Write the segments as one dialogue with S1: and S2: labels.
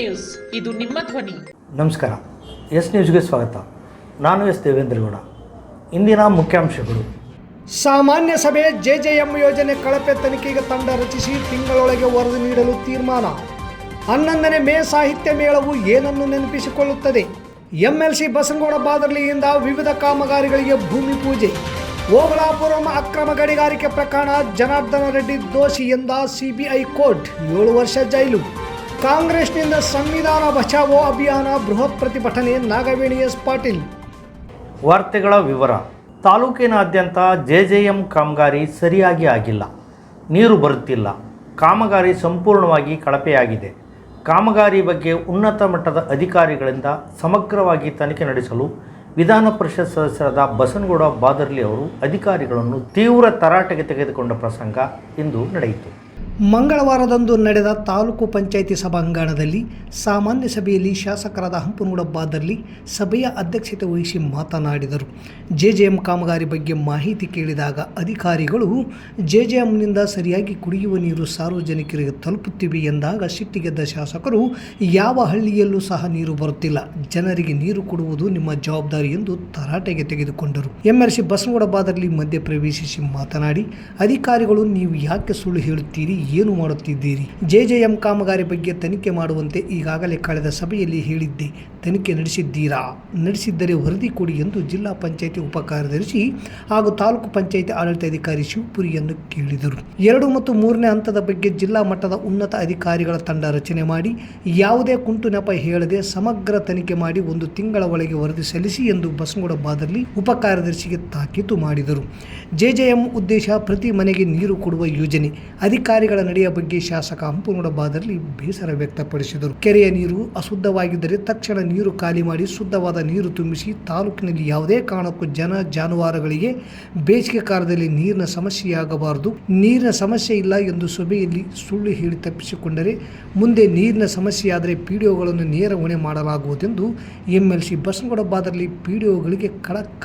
S1: News. ಇದು ನಿಮ್ಮ ಧ್ವನಿ.
S2: ನಮಸ್ಕಾರ. ಎಸ್ ನ್ಯೂಸ್ಗೆ ಸ್ವಾಗತ. ನಾನು ಎಸ್ ದೇವೇಂದ್ರಗೌಡ. ಇಂದಿನ ಮುಖ್ಯಾಂಶಗಳು.
S3: ಸಾಮಾನ್ಯ ಸಭೆ ಜೆಜೆಎಂ ಯೋಜನೆ ಕಳಪೆ ತನಿಖೆಗೆ ತಂಡ ರಚಿಸಿ ತಿಂಗಳೊಳಗೆ ವರದಿ ನೀಡಲು ತೀರ್ಮಾನ. ಹನ್ನೊಂದನೇ ಮೇ ಸಾಹಿತ್ಯ ಮೇಳವು ಏನನ್ನು ನೆನಪಿಸಿಕೊಳ್ಳುತ್ತದೆ? ಎಂಎಲ್ಸಿ ಬಸನಗೌಡ ಬಾದರ್ಲಿಯಿಂದ ವಿವಿಧ ಕಾಮಗಾರಿಗಳಿಗೆ ಭೂಮಿ ಪೂಜೆ. ಓಬಳಾಪುರಂ ಅಕ್ರಮ ಗಣಿಗಾರಿಕೆ ಪ್ರಕರಣ ಜನಾರ್ದನ ರೆಡ್ಡಿ ದೋಷಿ ಎಂದ ಸಿಬಿಐ ಕೋರ್ಟ್ ಏಳು ವರ್ಷ ಜೈಲು. ಕಾಂಗ್ರೆಸ್ನಿಂದ ಸಂವಿಧಾನ ಬಚಾವೋ ಅಭಿಯಾನ ಬೃಹತ್ ಪ್ರತಿಭಟನೆ ನಾಗವೇಣಿ ಎಸ್ ಪಾಟೀಲ್.
S2: ವಾರ್ತೆಗಳ ವಿವರ. ತಾಲೂಕಿನಾದ್ಯಂತ ಜೆ ಜೆ ಎಂ ಕಾಮಗಾರಿ ಸರಿಯಾಗಿ ಆಗಿಲ್ಲ. ನೀರು ಬರುತ್ತಿಲ್ಲ. ಕಾಮಗಾರಿ ಸಂಪೂರ್ಣವಾಗಿ ಕಳಪೆಯಾಗಿದೆ. ಕಾಮಗಾರಿ ಬಗ್ಗೆ ಉನ್ನತ ಮಟ್ಟದ ಅಧಿಕಾರಿಗಳಿಂದ ಸಮಗ್ರವಾಗಿ ತನಿಖೆ ನಡೆಸಲು ವಿಧಾನ ಪರಿಷತ್ ಸದಸ್ಯರಾದ ಬಸನಗೌಡ ಬಾದರ್ಲಿ ಅವರು ಅಧಿಕಾರಿಗಳನ್ನು ತೀವ್ರ ತರಾಟೆಗೆ ತೆಗೆದುಕೊಂಡ ಪ್ರಸಂಗ ಇಂದು ನಡೆಯಿತು.
S3: ಮಂಗಳವಾರದಂದು ನಡೆದ ತಾಲೂಕು ಪಂಚಾಯಿತಿ ಸಭಾಂಗಣದಲ್ಲಿ ಸಾಮಾನ್ಯ ಸಭೆಯಲ್ಲಿ ಶಾಸಕರಾದ ಹಂಪನಗೌಡ ಬಾದರ್ಲಿ ಸಭೆಯ ಅಧ್ಯಕ್ಷತೆ ವಹಿಸಿ ಮಾತನಾಡಿದರು. ಜೆಜೆಎಂ ಕಾಮಗಾರಿ ಬಗ್ಗೆ ಮಾಹಿತಿ ಕೇಳಿದಾಗ ಅಧಿಕಾರಿಗಳು, ಜೆಜೆಎಂನಿಂದ ಸರಿಯಾಗಿ ಕುಡಿಯುವ ನೀರು ಸಾರ್ವಜನಿಕರಿಗೆ ತಲುಪುತ್ತಿವೆ ಎಂದಾಗ ಸಿಟ್ಟಿಗೆದ್ದ ಶಾಸಕರು, ಯಾವ ಹಳ್ಳಿಯಲ್ಲೂ ಸಹ ನೀರು ಬರುತ್ತಿಲ್ಲ, ಜನರಿಗೆ ನೀರು ಕೊಡುವುದು ನಿಮ್ಮ ಜವಾಬ್ದಾರಿ ಎಂದು ತರಾಟೆಗೆ ತೆಗೆದುಕೊಂಡರು. ಎಂಎಲ್ಸಿ ಬಸನಗೌಡ ಬಾದರ್ಲಿ ಮಧ್ಯೆ ಪ್ರವೇಶಿಸಿ ಮಾತನಾಡಿ, ಅಧಿಕಾರಿಗಳು ನೀವು ಯಾಕೆ ಸುಳ್ಳು ಹೇಳುತ್ತೀರಿ ಏನು ಮಾಡುತ್ತಿದ್ದೀರಿ? ಜೆಜೆಎಂ ಕಾಮಗಾರಿ ಬಗ್ಗೆ ತನಿಖೆ ಮಾಡುವಂತೆ ಈಗಾಗಲೇ ಕಳೆದ ಸಭೆಯಲ್ಲಿ ಹೇಳಿದ್ದೆ. ತನಿಖೆ ನಡೆಸಿದ್ದೀರಾ? ನಡೆಸಿದ್ದರೆ ವರದಿ ಕೊಡಿ ಎಂದು ಜಿಲ್ಲಾ ಪಂಚಾಯಿತಿ ಉಪ ಕಾರ್ಯದರ್ಶಿ ಹಾಗೂ ತಾಲೂಕು ಪಂಚಾಯಿತಿ ಆಡಳಿತಾಧಿಕಾರಿ ಶಿವಪುರಿಯನ್ನು ಕೇಳಿದರು. ಎರಡು ಮತ್ತು ಮೂರನೇ ಹಂತದ ಬಗ್ಗೆ ಜಿಲ್ಲಾ ಮಟ್ಟದ ಉನ್ನತ ಅಧಿಕಾರಿಗಳ ತಂಡ ರಚನೆ ಮಾಡಿ, ಯಾವುದೇ ಕುಂಟು ನೆಪ ಹೇಳದೆ ಸಮಗ್ರ ತನಿಖೆ ಮಾಡಿ ಒಂದು ತಿಂಗಳ ಒಳಗೆ ವರದಿ ಸಲ್ಲಿಸಿ ಎಂದು ಬಸನಗೌಡ ಬಾದರ್ಲಿ ಉಪ ಕಾರ್ಯದರ್ಶಿಗೆ ತಾಕೀತು ಮಾಡಿದರು. ಜೆಜೆಎಂ ಉದ್ದೇಶ ಪ್ರತಿ ಮನೆಗೆ ನೀರು ಕೊಡುವ ಯೋಜನೆ. ಅಧಿಕಾರಿಗಳ ನಡೆಯ ಬಗ್ಗೆ ಶಾಸಕ ಹಂಪನಗೌಡ ಬಾದರ್ಲಿ ಬೇಸರ ವ್ಯಕ್ತಪಡಿಸಿದರು. ಕೆರೆಯ ನೀರು ಅಶುದ್ಧವಾಗಿದ್ದರೆ ತಕ್ಷಣ ಖಾಲಿ ಮಾಡಿ ಶುದ್ಧವಾದ ನೀರು ತುಂಬಿಸಿ ತಾಲೂಕಿನಲ್ಲಿ ಯಾವುದೇ ಕಾರಣಕ್ಕೂ ಜನ ಜಾನುವಾರುಗಳಿಗೆ ಬೇಸಿಗೆ ಕಾಲದಲ್ಲಿ ನೀರಿನ ಸಮಸ್ಯೆಯಾಗಬಾರದು. ನೀರಿನ ಸಮಸ್ಯೆ ಇಲ್ಲ ಎಂದು ಸಭೆಯಲ್ಲಿ ಸುಳ್ಳು ಹೇಳಿ ತಪ್ಪಿಸಿಕೊಂಡರೆ ಮುಂದೆ ನೀರಿನ ಸಮಸ್ಯೆಯಾದರೆ ಪಿಡಿಒಗಳನ್ನು ನೇರ ಹೊಣೆ ಮಾಡಲಾಗುವುದೆಂದು ಎಂಎಲ್ಸಿ ಬಸನಗೌಡ ಪಿ ಡಿ ಒಗಳಿಗೆ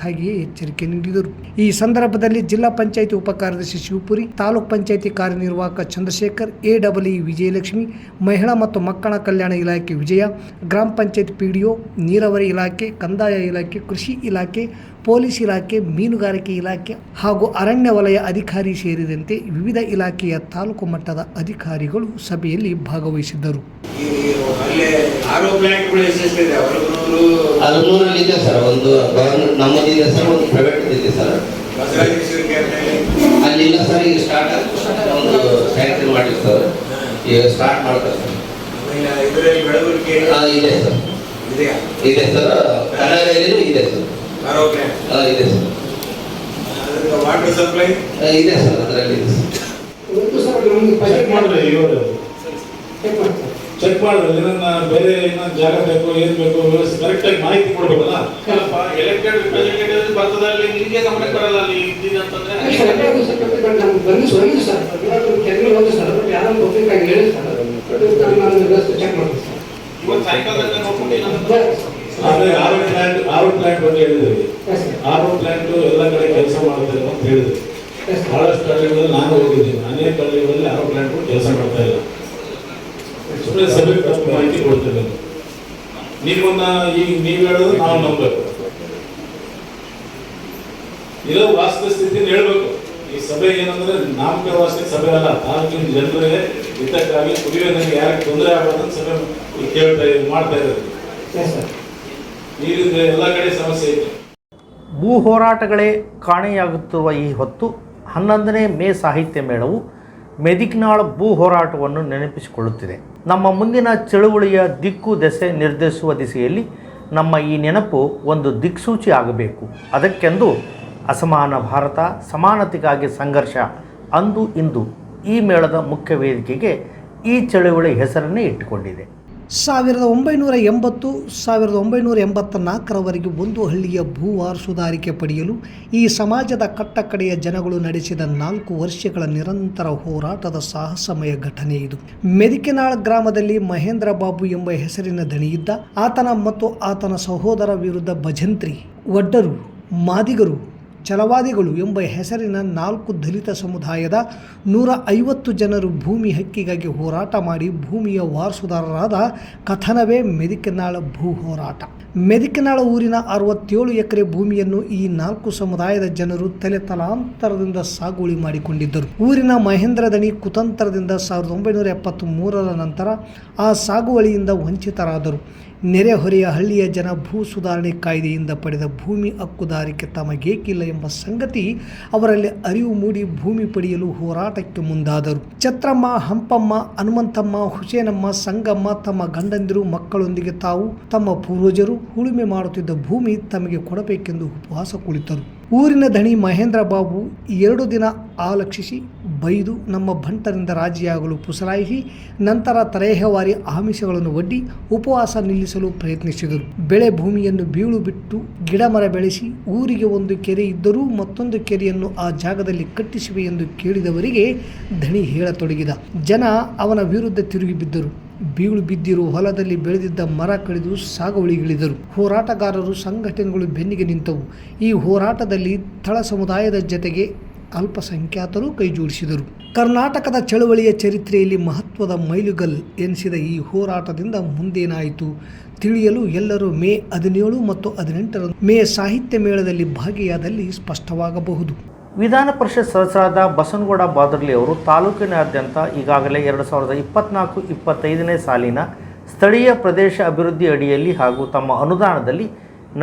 S3: ಆಗಿಯೇ ಎಚ್ಚರಿಕೆ ನೀಡಿದರು. ಈ ಸಂದರ್ಭದಲ್ಲಿ ಜಿಲ್ಲಾ ಪಂಚಾಯಿತಿ ಉಪಕಾರ್ಯದರ್ಶಿ ಶಿವಪುರಿ, ತಾಲೂಕ್ ಪಂಚಾಯಿತಿ ಕಾರ್ಯನಿರ್ವಾಹಕ ಚಂದ್ರಶೇಖರ್, ಎ ಡಬಲ್ ವಿಜಯಲಕ್ಷ್ಮಿ, ಮಹಿಳಾ ಮತ್ತು ಮಕ್ಕಳ ಕಲ್ಯಾಣ ಇಲಾಖೆ ವಿಜಯ, ಗ್ರಾಮ ಪಂಚಾಯತ್ ಪಿಡಿಒ ನೀರಾವರಿ ಇಲಾಖೆ ಕಂದಾಯ ಇಲಾಖೆ ಕೃಷಿ ಇಲಾಖೆ ಪೊಲೀಸ್ ಇಲಾಖೆ ಮೀನುಗಾರಿಕೆ ಇಲಾಖೆ ಹಾಗೂ ಅರಣ್ಯ ವಲಯ ಅಧಿಕಾರಿ ಸೇರಿದಂತೆ ವಿವಿಧ ಇಲಾಖೆಯ ತಾಲೂಕು ಮಟ್ಟದ ಅಧಿಕಾರಿಗಳು ಸಭೆಯಲ್ಲಿ ಭಾಗವಹಿಸಿದ್ದರು.
S4: ಈ ಅಲ್ಲೇ ಆರೋ ಪ್ಲಾಂಟ್ಗಳು ಎಷ್ಟೆಷ್ಟಿದೆ ಹೊರಗನೂರು
S5: ಹದಿಮೂರಲ್ಲಿ ಸರ್. ಈಗ ಸ್ಟಾರ್ಟ್ ಒಂದು ಫ್ಯಾಕ್ಟ್ರಿ ಮಾಡಿ ಸರ್. ಈಗ ಸ್ಟಾರ್ಟ್ ಮಾಡ್ತಾರೆ ಸರ್.
S4: ಇದರಲ್ಲಿ ಬೆಳವಣಿಗೆ
S5: ಆ, ಇದೆ ಸರ್. ಇದೆ. ಸರ್. ಕನ್ನಡದಲ್ಲಿನೂ ಇದೆ ಸರ್. ಇದೆ ಸರ್.
S4: ಅದಕ್ಕೆ ವಾಟರ್ ಸಪ್ಲೈ
S5: ಇದೆ ಸರ್ ಅದರಲ್ಲಿ ಇದೆ ಸರ್.
S6: ಚೆಕ್ ಮಾಡಿದ್ರೆ ಏನನ್ನ ಬೇರೆ ಏನೋ ಜಾಗ ಬೇಕು ಏನ್ ಬೇಕು ವ್ಯವಸ್ಥೆ ಕರೆಕ್ಟ್ ಆಗಿ ಮಾಹಿತಿ ಕೊಡ್ಬೇಕಲ್ಲ?
S7: ಎಲೆಕ್ಟೆಡ್ ಬರ್ತದೆ ಬರ್ತದಲ್ಲಿ ನಿಮಗೆ ಬರಲ್ಲ ಅಲ್ಲಿ ಇದ್ದೀನಿ ಅಂತಂದ್ರೆ? ಇವತ್ತು ವ್ಯವಸ್ಥೆ ಚೆಕ್ ಏನಂತ
S6: ಆದ್ರೆ ಆರು ಪ್ಲಾಂಟ್ ಆರೋ ಪ್ಲಾಂಟ್ ಬಗ್ಗೆ ಹೇಳಿದ್ರಿ. ಆರು ಪ್ಲಾಂಟ್ ಎಲ್ಲ ಕಡೆ ಕೆಲಸ ಅಂತ ಹೇಳಿದ್ರಿ. ಬಹಳಷ್ಟು ಹಳ್ಳಿಗಳಲ್ಲಿ ನಾನು ಹೋಗಿದ್ದೀನಿ. ಅನೇಕ ಹಳ್ಳಿಗಳಲ್ಲಿ ಆರು ಪ್ಲಾಂಟ್ ಕೆಲಸ ಮಾಡ್ತಾ ಇಲ್ಲ. ಸುಮ್ಮನೆ ಸಭೆ ತಪ್ಪು ಮಾಹಿತಿ ಕೊಡ್ತೇನೆ. ನಿಮ್ಮನ್ನ ಈಗ ನೀವು ಹೇಳೋದು ನಾವು ನಂಬಬೇಕು. ಇರೋ ವಾಸ್ತವ ಸ್ಥಿತಿನ ಹೇಳ್ಬೇಕು. ಈ ಸಭೆ ಏನಂದ್ರೆ ನಾಮಕರ ವಾಸ್ತವ ಸಭೆ ಅಲ್ಲ ತಾಲೂಕಿನ ಜನರಿಗೆ ಹಿತಕ್ಕಾಗಿ ಕುಡಿಯುವ ನೀರಿಗೆ ಯಾರಿಗೆ ತೊಂದರೆ ಆಗಬಾರ್ದು ಅಂತ ಸಭೆ ಕೇಳ್ತಾ ಇದ್ದೀವಿ ಮಾಡ್ತಾ ಇದ್ದಾರೆ. ನೀರಿಂದ ಎಲ್ಲ ಕಡೆ ಸಮಸ್ಯೆ ಇದೆ.
S2: ಭೂ ಹೋರಾಟಗಳೇ ಕಾಣೆಯಾಗುತ್ತಿರುವ ಈ ಹೊತ್ತು ಹನ್ನೊಂದನೇ ಮೇ ಸಾಹಿತ್ಯ ಮೇಳವು ಮೆದಿಕ್ನಾಳ್ ಭೂ ಹೋರಾಟವನ್ನು ನೆನಪಿಸಿಕೊಳ್ಳುತ್ತಿದೆ. ನಮ್ಮ ಮುಂದಿನ ಚಳುವಳಿಯ ದಿಕ್ಕು ದೆಸೆ ನಿರ್ಧರಿಸುವ ದಿಸೆಯಲ್ಲಿ ನಮ್ಮ ಈ ನೆನಪು ಒಂದು ದಿಕ್ಸೂಚಿ ಆಗಬೇಕು. ಅದಕ್ಕೆಂದು ಅಸಮಾನ ಭಾರತ, ಸಮಾನತೆಗಾಗಿ ಸಂಘರ್ಷ, ಅಂದು ಇಂದು ಈ ಮೇಳದ ಮುಖ್ಯ ವೇದಿಕೆಗೆ ಈ ಚಳುವಳಿ ಹೆಸರನ್ನೇ ಇಟ್ಟುಕೊಂಡಿದೆ.
S3: ಸಾವಿರದ ಒಂಬೈನೂರ ಎಂಬತ್ತು, ಸಾವಿರದ ಒಂಬೈನೂರ ಎಂಬತ್ತ ನಾಲ್ಕರವರೆಗೆ ಒಂದು ಹಳ್ಳಿಯ ಭೂ ಸುಧಾರಿಕೆ ಪಡೆಯಲು ಈ ಸಮಾಜದ ಕಟ್ಟಕಡೆಯ ಜನಗಳು ನಡೆಸಿದ ನಾಲ್ಕು ವರ್ಷಗಳ ನಿರಂತರ ಹೋರಾಟದ ಸಾಹಸಮಯ ಘಟನೆ ಇದು. ಮೆದಿಕೆನಾಳ್ ಗ್ರಾಮದಲ್ಲಿ ಮಹೇಂದ್ರ ಬಾಬು ಎಂಬ ಹೆಸರಿನ ದಣಿಯಿದ್ದ, ಆತನ ಮತ್ತು ಆತನ ಸಹೋದರ ವಿರುದ್ಧ ಭಜಂತ್ರಿ ಒಡ್ಡರು ಮಾದಿಗರು ಛಲವಾದಿಗಳು ಎಂಬ ಹೆಸರಿನ ನಾಲ್ಕು ದಲಿತ ಸಮುದಾಯದ ನೂರ ಐವತ್ತು ಜನರು ಭೂಮಿ ಹಕ್ಕಿಗಾಗಿ ಹೋರಾಟ ಮಾಡಿ ಭೂಮಿಯ ವಾರಸುದಾರರಾದ ಕಥನವೇ ಮೆದಿಕನಾಳ ಭೂ ಹೋರಾಟ. ಮೆದಿಕನಾಳ ಊರಿನ ಅರವತ್ತೇಳು ಎಕರೆ ಭೂಮಿಯನ್ನು ಈ ನಾಲ್ಕು ಸಮುದಾಯದ ಜನರು ತಲೆ ತಲಾಂತರದಿಂದ ಸಾಗುವಳಿ ಮಾಡಿಕೊಂಡಿದ್ದರು. ಊರಿನ ಮಹೇಂದ್ರ ದಣಿ ಕುತಂತ್ರದಿಂದ ಸಾವಿರದ ಒಂಬೈನೂರ ಎಪ್ಪತ್ತ್ ನಂತರ ಆ ಸಾಗುವಳಿಯಿಂದ ವಂಚಿತರಾದರು. ನೆರೆಹೊರೆಯ ಹಳ್ಳಿಯ ಜನ ಭೂ ಸುಧಾರಣೆ ಕಾಯ್ದೆಯಿಂದ ಪಡೆದ ಭೂಮಿ ಹಕ್ಕುದಾರಿಕೆ ತಮಗೇಕಿಲ್ಲ ಎಂಬ ಸಂಗತಿ ಅವರಲ್ಲಿ ಅರಿವು ಮೂಡಿ ಭೂಮಿ ಪಡೆಯಲು ಹೋರಾಟಕ್ಕೆ ಮುಂದಾದರು. ಛತ್ರಮ್ಮ, ಹಂಪಮ್ಮ, ಹನುಮಂತಮ್ಮ, ಹುಸೇನಮ್ಮ, ಸಂಗಮ್ಮ ತಮ್ಮ ಗಂಡಂದಿರು, ಮಕ್ಕಳೊಂದಿಗೆ ತಾವು ತಮ್ಮ ಪೂರ್ವಜರು ಉಳುಮೆ ಮಾಡುತ್ತಿದ್ದ ಭೂಮಿ ತಮಗೆ ಕೊಡಬೇಕೆಂದು ಉಪವಾಸ ಕುಳಿತರು. ಊರಿನ ದಣಿ ಮಹೇಂದ್ರ ಬಾಬು ಎರಡು ದಿನ ಆಲಕ್ಷಿಸಿ ಬೈದು ನಮ್ಮ ಭಂಟರಿಂದ ರಾಜಿಯಾಗಲು ಪುಸರಾಯಿಸಿ ನಂತರ ತರೇಹವಾರಿ ಆಮಿಷಗಳನ್ನು ಒಡ್ಡಿ ಉಪವಾಸ ನಿಲ್ಲಿಸಲು ಪ್ರಯತ್ನಿಸಿದರು. ಬೆಳೆ ಭೂಮಿಯನ್ನು ಬೀಳು ಬಿಟ್ಟು ಗಿಡ ಮರ ಬೆಳೆಸಿ ಊರಿಗೆ ಒಂದು ಕೆರೆ ಇದ್ದರೂ ಮತ್ತೊಂದು ಕೆರೆಯನ್ನು ಆ ಜಾಗದಲ್ಲಿ ಕಟ್ಟಿಸಿವೆ ಎಂದು ಕೇಳಿದವರಿಗೆ ದಣಿ ಹೇಳತೊಡಗಿದ. ಜನ ಅವನ ವಿರುದ್ಧ ತಿರುಗಿ ಬಿದ್ದರು. ಬೀಳು ಬಿದ್ದಿರುವ ಹೊಲದಲ್ಲಿ ಬೆಳೆದಿದ್ದ ಮರ ಕಡಿದು ಸಾಗುವಳಿಗಿಳಿದರು. ಹೋರಾಟಗಾರರು ಸಂಘಟನೆಗಳು ಬೆನ್ನಿಗೆ ನಿಂತವು. ಈ ಹೋರಾಟದಲ್ಲಿ ತಳ ಸಮುದಾಯದ ಜತೆಗೆ ಅಲ್ಪಸಂಖ್ಯಾತರು ಕೈಜೋಡಿಸಿದರು. ಕರ್ನಾಟಕದ ಚಳುವಳಿಯ ಚರಿತ್ರೆಯಲ್ಲಿ ಮಹತ್ವದ ಮೈಲುಗಲ್ ಎನಿಸಿದ ಈ ಹೋರಾಟದಿಂದ ಮುಂದೇನಾಯಿತು? ತಿಳಿಯಲು ಎಲ್ಲರೂ ಮೇ ಹದಿನೇಳು ಮತ್ತು ಹದಿನೆಂಟರ ಮೇ ಸಾಹಿತ್ಯ ಮೇಳದಲ್ಲಿ ಭಾಗಿಯಾದಲ್ಲಿ ಸ್ಪಷ್ಟವಾಗಬಹುದು.
S2: ವಿಧಾನ ಪರಿಷತ್ ಸದಸ್ಯರಾದ ಬಸನಗೌಡ ಬಾದರ್ಲಿ ಅವರು ತಾಲೂಕಿನಾದ್ಯಂತ ಈಗಾಗಲೇ ಎರಡು ಸಾವಿರದ ಇಪ್ಪತ್ನಾಲ್ಕು ಇಪ್ಪತ್ತೈದನೇ ಸಾಲಿನ ಸ್ಥಳೀಯ ಪ್ರದೇಶ ಅಭಿವೃದ್ಧಿ ಅಡಿಯಲ್ಲಿ ಹಾಗೂ ತಮ್ಮ ಅನುದಾನದಲ್ಲಿ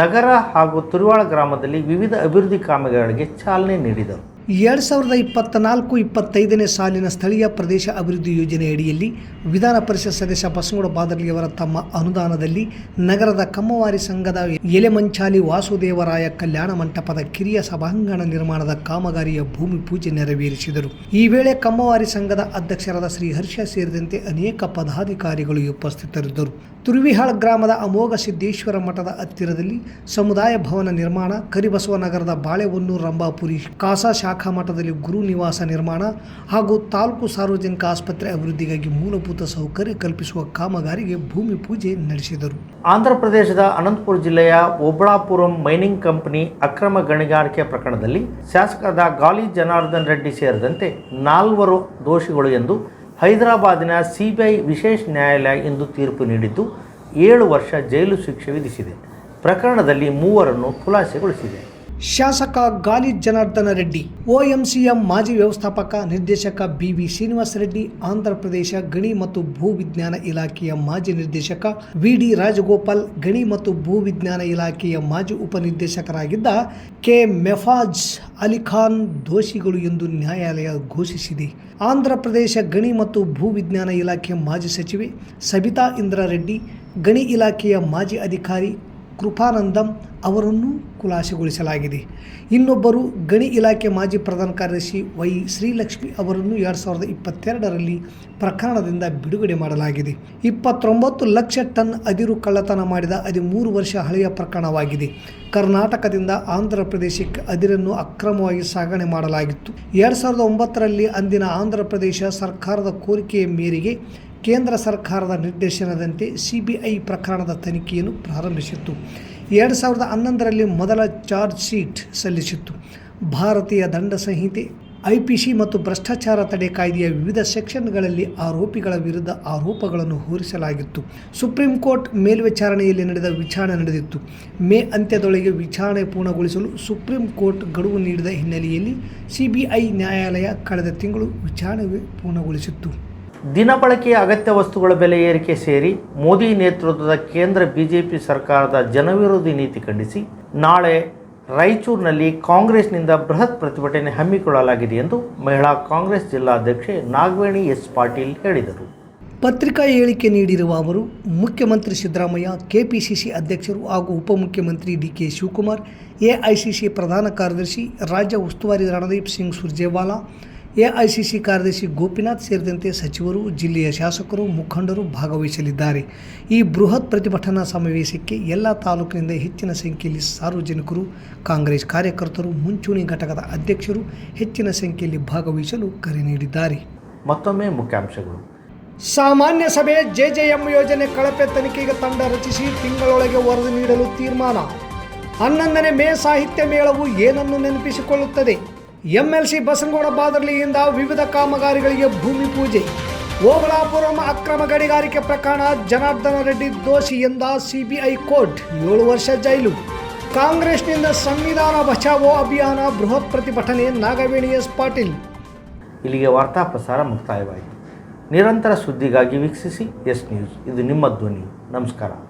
S2: ನಗರ ಹಾಗೂ ತುರುವಾಳ ಗ್ರಾಮದಲ್ಲಿ ವಿವಿಧ ಅಭಿವೃದ್ಧಿ ಕಾಮಗಾರಿಗಳಿಗೆ ಚಾಲನೆ ನೀಡಿದರು.
S3: ಎರಡು ಸಾವಿರದ ಇಪ್ಪತ್ತ್ನಾಲ್ಕು ಇಪ್ಪತ್ತೈದನೇ ಸಾಲಿನ ಸ್ಥಳೀಯ ಪ್ರದೇಶ ಅಭಿವೃದ್ಧಿ ಯೋಜನೆ ಅಡಿಯಲ್ಲಿ ವಿಧಾನ ಪರಿಷತ್ ಸದಸ್ಯ ಬಸವಗೌಡ ಬಾದರ್ಲಿಯವರ ತಮ್ಮ ಅನುದಾನದಲ್ಲಿ ನಗರದ ಕಮ್ಮವಾರಿ ಸಂಘದ ಎಲೆಮಂಚಾಲಿ ವಾಸುದೇವರಾಯ ಕಲ್ಯಾಣ ಮಂಟಪದ ಕಿರಿಯ ಸಭಾಂಗಣ ನಿರ್ಮಾಣದ ಕಾಮಗಾರಿಯ ಭೂಮಿ ಪೂಜೆ ನೆರವೇರಿಸಿದರು. ಈ ವೇಳೆ ಕಮ್ಮವಾರಿ ಸಂಘದ ಅಧ್ಯಕ್ಷರಾದ ಶ್ರೀ ಹರ್ಷ ಸೇರಿದಂತೆ ಅನೇಕ ಪದಾಧಿಕಾರಿಗಳು ಉಪಸ್ಥಿತರಿದ್ದರು. ತುರುವಿಹಾಳ್ ಗ್ರಾಮದ ಅಮೋಘ ಸಿದ್ದೇಶ್ವರ ಮಠದ ಹತ್ತಿರದಲ್ಲಿ ಸಮುದಾಯ ಭವನ ನಿರ್ಮಾಣ, ಕರಿಬಸವ ನಗರದ ಬಾಳೆಹೊನ್ನೂರು ರಂಭಾಪುರಿ ಕಾಸಾ ಶಾಖಾ ಮಠದಲ್ಲಿ ಗುರು ನಿವಾಸ ನಿರ್ಮಾಣ ಹಾಗೂ ತಾಲೂಕು ಸಾರ್ವಜನಿಕ ಆಸ್ಪತ್ರೆ ಅಭಿವೃದ್ಧಿಗಾಗಿ ಮೂಲಭೂತ ಸೌಕರ್ಯ ಕಲ್ಪಿಸುವ ಕಾಮಗಾರಿಗೆ ಭೂಮಿ ಪೂಜೆ ನಡೆಸಿದರು.
S2: ಆಂಧ್ರ ಪ್ರದೇಶದ ಅನಂತಪುರ ಜಿಲ್ಲೆಯ ಒಬಳಾಪುರಂ ಮೈನಿಂಗ್ ಕಂಪನಿ ಅಕ್ರಮ ಗಣಿಗಾರಿಕೆ ಪ್ರಕರಣದಲ್ಲಿ ಶಾಸಕರಾದ ಗಾಲಿ ಜನಾರ್ದನ್ ರೆಡ್ಡಿ ಸೇರಿದಂತೆ ನಾಲ್ವರು ದೋಷಿಗಳು ಎಂದು ಹೈದರಾಬಾದಿನ ಸಿಬಿಐ ವಿಶೇಷ ನ್ಯಾಯಾಲಯ ಇಂದು ತೀರ್ಪು ನೀಡಿದ್ದು, ಏಳು ವರ್ಷ ಜೈಲು ಶಿಕ್ಷೆ ವಿಧಿಸಿದೆ. ಪ್ರಕರಣದಲ್ಲಿ ಮೂವರನ್ನು ಖುಲಾಸೆಗೊಳಿಸಿದೆ.
S3: ಶಾಸಕ ಗಾಲಿ ಜನಾರ್ದನ ರೆಡ್ಡಿ ಓಎಂಸಿಎಂ ಮಾಜಿ ವ್ಯವಸ್ಥಾಪಕ ನಿರ್ದೇಶಕ ಬಿವಿ ಶ್ರೀನಿವಾಸ ರೆಡ್ಡಿ, ಆಂಧ್ರ ಪ್ರದೇಶ ಗಣಿ ಮತ್ತು ಭೂವಿಜ್ಞಾನ ಇಲಾಖೆಯ ಮಾಜಿ ನಿರ್ದೇಶಕ ವಿಡಿ ರಾಜಗೋಪಾಲ್, ಗಣಿ ಮತ್ತು ಭೂವಿಜ್ಞಾನ ಇಲಾಖೆಯ ಮಾಜಿ ಉಪನಿರ್ದೇಶಕರಾಗಿದ್ದ ಕೆ. ಮೆಫಾಜ್ ಅಲಿಖಾನ್ ದೋಷಿಗಳು ಎಂದು ನ್ಯಾಯಾಲಯ ಘೋಷಿಸಿದೆ. ಆಂಧ್ರ ಪ್ರದೇಶ ಗಣಿ ಮತ್ತು ಭೂವಿಜ್ಞಾನ ಇಲಾಖೆಯ ಮಾಜಿ ಸಚಿವೆ ಸಬಿತಾ ಇಂದ್ರ ರೆಡ್ಡಿ ಗಣಿ ಇಲಾಖೆಯ ಮಾಜಿ ಅಧಿಕಾರಿ ಕೃಪಾನಂದಂ ಅವರನ್ನು ಖುಲಾಸೆಗೊಳಿಸಲಾಗಿದೆ ಇನ್ನೊಬ್ಬರು ಗಣಿ ಇಲಾಖೆ ಮಾಜಿ ಪ್ರಧಾನ ಕಾರ್ಯದರ್ಶಿ ವೈ ಶ್ರೀಲಕ್ಷ್ಮಿ ಅವರನ್ನು ಎರಡು ಸಾವಿರದ ಇಪ್ಪತ್ತೆರಡರಲ್ಲಿ ಪ್ರಕರಣದಿಂದ ಬಿಡುಗಡೆ ಮಾಡಲಾಗಿದೆ. ಇಪ್ಪತ್ತೊಂಬತ್ತು ಲಕ್ಷ ಟನ್ ಅದಿರು ಕಳ್ಳತನ ಮಾಡಿದ ಹದಿಮೂರು ವರ್ಷ ಹಳೆಯ ಪ್ರಕರಣವಾಗಿದೆ. ಕರ್ನಾಟಕದಿಂದ ಆಂಧ್ರ ಪ್ರದೇಶಕ್ಕೆ ಅದಿರನ್ನು ಅಕ್ರಮವಾಗಿ ಸಾಗಣೆ ಮಾಡಲಾಗಿತ್ತು. ಎರಡು ಸಾವಿರದ ಒಂಬತ್ತರಲ್ಲಿ ಅಂದಿನ ಆಂಧ್ರ ಪ್ರದೇಶ ಸರ್ಕಾರದ ಕೋರಿಕೆಯ ಮೇರೆಗೆ ಕೇಂದ್ರ ಸರ್ಕಾರದ ನಿರ್ದೇಶನದಂತೆ ಸಿಬಿಐ ಪ್ರಕರಣದ ತನಿಖೆಯನ್ನು ಪ್ರಾರಂಭಿಸಿತ್ತು. ಎರಡು ಸಾವಿರದ ಹನ್ನೊಂದರಲ್ಲಿ ಮೊದಲ ಚಾರ್ಜ್ ಶೀಟ್ ಸಲ್ಲಿಸಿತ್ತು. ಭಾರತೀಯ ದಂಡ ಸಂಹಿತೆ, ಐಪಿಸಿ ಮತ್ತು ಭ್ರಷ್ಟಾಚಾರ ತಡೆ ಕಾಯ್ದೆಯ ವಿವಿಧ ಸೆಕ್ಷನ್ಗಳಲ್ಲಿ ಆರೋಪಿಗಳ ವಿರುದ್ಧ ಆರೋಪಗಳನ್ನು ಹೊರಿಸಲಾಗಿತ್ತು. ಸುಪ್ರೀಂ ಕೋರ್ಟ್ ಮೇಲ್ವಿಚಾರಣೆಯಲ್ಲಿ ನಡೆದ ವಿಚಾರಣೆ ನಡೆದಿತ್ತು. ಮೇ ಅಂತ್ಯದೊಳಗೆ ವಿಚಾರಣೆ ಪೂರ್ಣಗೊಳಿಸಲು ಸುಪ್ರೀಂ ಕೋರ್ಟ್ ಗಡುವು ನೀಡಿದ ಹಿನ್ನೆಲೆಯಲ್ಲಿ ಸಿಬಿಐ ನ್ಯಾಯಾಲಯ ಕಳೆದ ತಿಂಗಳು ವಿಚಾರಣೆ ಪೂರ್ಣಗೊಳಿಸಿತ್ತು.
S2: ದಿನಬಳಕೆಯ ಅಗತ್ಯ ವಸ್ತುಗಳ ಬೆಲೆ ಏರಿಕೆ ಸೇರಿ ಮೋದಿ ನೇತೃತ್ವದ ಕೇಂದ್ರ ಬಿಜೆಪಿ ಸರ್ಕಾರದ ಜನವಿರೋಧಿ ನೀತಿ ಖಂಡಿಸಿ, ನಾಳೆ ರಾಯಚೂರಿನಲ್ಲಿ ಕಾಂಗ್ರೆಸ್ನಿಂದ ಬೃಹತ್ ಪ್ರತಿಭಟನೆ ಹಮ್ಮಿಕೊಳ್ಳಲಾಗಿದೆ ಎಂದು ಮಹಿಳಾ ಕಾಂಗ್ರೆಸ್ ಜಿಲ್ಲಾಧ್ಯಕ್ಷೆ ನಾಗವೇಣಿ ಎಸ್ ಪಾಟೀಲ್ ಹೇಳಿದರು.
S3: ಪತ್ರಿಕಾ ಹೇಳಿಕೆ ನೀಡಿರುವ ಅವರು, ಮುಖ್ಯಮಂತ್ರಿ ಸಿದ್ದರಾಮಯ್ಯ, ಕೆಪಿಸಿಸಿ ಅಧ್ಯಕ್ಷರು ಹಾಗೂ ಉಪಮುಖ್ಯಮಂತ್ರಿ ಡಿ ಕೆ ಶಿವಕುಮಾರ್, ಎಐಸಿಸಿ ಪ್ರಧಾನ ಕಾರ್ಯದರ್ಶಿ ರಾಜ್ಯ ಉಸ್ತುವಾರಿ ರಣದೀಪ್ ಸಿಂಗ್ ಸುರ್ಜೇವಾಲಾ ಎಐಸಿಸಿ ಕಾರ್ಯದರ್ಶಿ ಗೋಪಿನಾಥ್ ಸೇರಿದಂತೆ ಸಚಿವರು ಜಿಲ್ಲೆಯ ಶಾಸಕರು ಮುಖಂಡರು ಭಾಗವಹಿಸಲಿದ್ದಾರೆ. ಈ ಬೃಹತ್ ಪ್ರತಿಭಟನಾ ಸಮಾವೇಶಕ್ಕೆ ಎಲ್ಲ ತಾಲೂಕಿನಿಂದ ಹೆಚ್ಚಿನ ಸಂಖ್ಯೆಯಲ್ಲಿ ಸಾರ್ವಜನಿಕರು ಕಾಂಗ್ರೆಸ್ ಕಾರ್ಯಕರ್ತರು ಮುಂಚೂಣಿ ಘಟಕದ ಅಧ್ಯಕ್ಷರು ಹೆಚ್ಚಿನ ಸಂಖ್ಯೆಯಲ್ಲಿ ಭಾಗವಹಿಸಲು ಕರೆ ನೀಡಿದ್ದಾರೆ.
S2: ಮತ್ತೊಮ್ಮೆ ಮುಖ್ಯಾಂಶಗಳು.
S3: ಸಾಮಾನ್ಯ ಸಭೆ ಜೆಜೆಎಂ ಯೋಜನೆ ಕಳಪೆ ತನಿಖೆಗೆ ತಂಡ ರಚಿಸಿ ತಿಂಗಳೊಳಗೆ ವರದಿ ನೀಡಲು ತೀರ್ಮಾನ. ಹನ್ನೊಂದನೇ ಮೇ ಸಾಹಿತ್ಯ ಮೇಳವು ಏನನ್ನು ನೆನಪಿಸಿಕೊಳ್ಳುತ್ತದೆ? ಎಂಎಲ್ಸಿ ಬಸನಗೌಡ ಬಾದರ್ಲಿಯಿಂದ ವಿವಿಧ ಕಾಮಗಾರಿಗಳಿಗೆ ಭೂಮಿ ಪೂಜೆ. ಓಬಳಾಪುರಂ ಅಕ್ರಮ ಗಣಿಗಾರಿಕೆ ಪ್ರಕರಣ ಜನಾರ್ದನ ರೆಡ್ಡಿ ದೋಷಿ ಎಂದ ಸಿಬಿಐ ಕೋರ್ಟ್ ಏಳು ವರ್ಷ ಜೈಲು. ಕಾಂಗ್ರೆಸ್ನಿಂದ ಸಂವಿಧಾನ ಬಚಾವೋ ಅಭಿಯಾನ ಬೃಹತ್ ಪ್ರತಿಭಟನೆ ನಾಗವೇಣಿ ಎಸ್ ಪಾಟೀಲ್.
S2: ಇಲ್ಲಿಗೆ ವಾರ್ತಾ ಪ್ರಸಾರ ಮುಕ್ತಾಯವಾಯಿತು. ನಿರಂತರ ಸುದ್ದಿಗಾಗಿ ವೀಕ್ಷಿಸಿ ಎಸ್ ನ್ಯೂಸ್. ಇದು ನಿಮ್ಮ ಧ್ವನಿ. ನಮಸ್ಕಾರ.